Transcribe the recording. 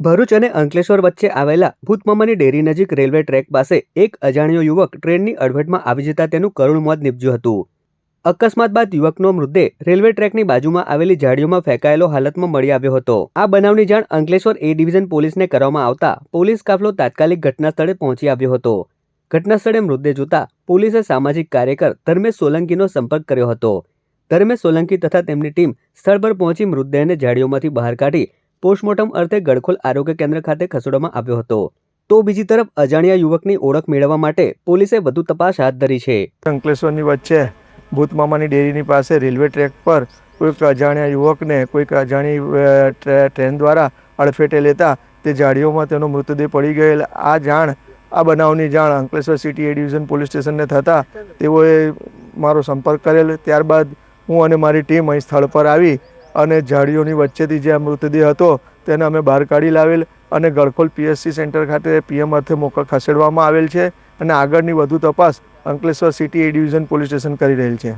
ભરૂચ અને અંકલેશ્વર વચ્ચે આવેલા ભૂતમામાની ડેરી નજીક રેલવે ટ્રેક પાસે એક અજાણ્યો યુવક ટ્રેનની અડફેટમાં આવી જતા તેનું કરુણ મોત નીપજ્યું હતું. અકસ્માત બાદ યુવકનો મૃતદેહ રેલવે ટ્રેકની બાજુમાં આવેલી ઝાડીઓમાં ફેંકાયેલો હાલતમાં મળી આવ્યો હતો. આ બનાવની જાણ અંકલેશ્વર એ ડિવિઝન પોલીસને કરવામાં આવતા પોલીસ કાફલો તાત્કાલિક ઘટના સ્થળે પહોંચી આવ્યો હતો. ઘટના સ્થળે મૃતદેહ જોતા પોલીસે સામાજિક કાર્યકર ધર્મેશ સોલંકીનો સંપર્ક કર્યો હતો. ધર્મેશ સોલંકી તથા તેમની ટીમ સ્થળ પર પહોંચી મૃતદેહને ઝાડીઓમાંથી બહાર કાઢી પોસ્ટમોર્ટમ અર્થે ગડખોલ આરોગ્ય કેન્દ્ર ખાતે ખસેડવામાં આવ્યો હતો. તો બીજી તરફ અજાણ્યા યુવકની ઓળખ મેળવવા માટે પોલીસે વધુ તપાસ હાથ ધરી છે. અંકલેશ્વરની વચ્ચે ભૂતમામાની ડેરીની પાસે રેલવે ટ્રેક પર કોઈક અજાણ્યા યુવકને કોઈક અજાણી ટ્રેન દ્વારા અડફેટે લેતા તે ઝાડીઓમાં તેનો મૃતદેહ પડી ગયેલ. આ જાણ, આ બનાવની જાણ Ankleshwar city A division police સ્ટેશનને થતાં તેઓએ મારો સંપર્ક કરેલ. ત્યારબાદ હું અને મારી ટીમ અહીં સ્થળ પર આવી અને ઝાડીઓની વચ્ચેથી જે આ મૃતદેહ હતો તેને અમે બહાર કાઢી લાવેલ અને ગળખોલ પીએસસી સેન્ટર ખાતે પીએમ અર્થે મોકલ ખસેડવામાં આવેલ છે અને આગળની વધુ તપાસ Ankleshwar city A division police station કરી રહેલ છે.